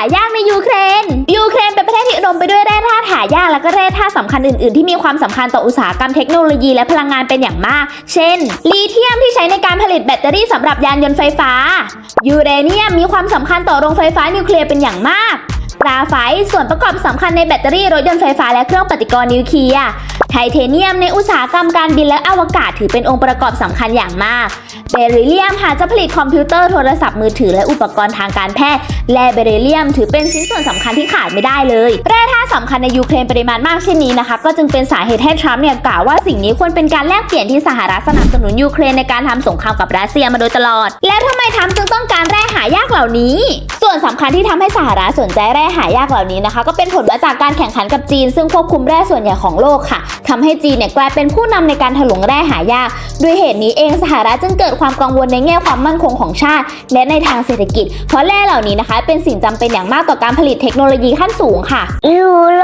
ายากในยูเครน ยูเครนเป็นประเทศที่อุดมไปด้วยแร่ธาตุหายากและก็แร่ธาตุสำคัญอื่นๆ ที่มีความสำคัญต่ออุตสาหกรรมเทคโนโลยีและพลังงานเป็นอย่างมาก เช่นลีเทียมที่ใช้ในการผลิตแบตเตอรี่สำหรับยานยนต์ไฟฟ้า ยูเรเนียมมีความสำคัญต่อโรงไฟฟ้านิวเคลียร์เป็นอย่างมาก กราไฟต์ส่วนประกอบสำคัญในแบตเตอรี่รถยนต์ไฟฟ้าและเครื่องปฏิกรณ์นิวเคลียร์ไทเทเนียมในอุตสาหกรรมการบินและอวกาศถือเป็นองค์ประกอบสำคัญอย่างมาก เบริเลียมหากจะผลิตคอมพิวเตอร์โทรศัพท์มือถือและอุปกรณ์ทางการแพทย์ และเบริเลียมถือเป็นชิ้นส่วนสำคัญที่ขาดไม่ได้เลยแร่ธาตุสำคัญในยูเครนปริมาณมากเช่นนี้นะคะ ก็จึงเป็นสาเหตุให้ทรัมป์เนี่ยกล่าวว่าสิ่งนี้ควรเป็นการแลกเปลี่ยนที่สหรัฐสนับสนุนยูเครนในการทำสงครามกับรัสเซียมาโดยตลอด แล้วทำไมทรัมป์จึงต้องการแร่ายากเหล่านี้ ส่วนสำคัญที่ทำให้สหรัฐสนใจแร่หายากเหล่านี้นะคะ ก็เป็นผลมาจากการแข่งขันกับจีน ซึ่งควบคุมแร่ส่วนใหญ่ของโลกค่ะทำให้จีนเนี่ยกลายเป็นผู้นำในการถลุงแร่หายาก ด้วยเหตุนี้เองสหรัฐจึงเกิดความกังวลในแง่ความมั่นคงของชาติ และในทางเศรษฐกิจ เพราะแร่เหล่านี้นะคะ เป็นสิ่งจำเป็นอย่างมากต่อการผลิตเทคโนโลยีขั้นสูงค่ะยูโร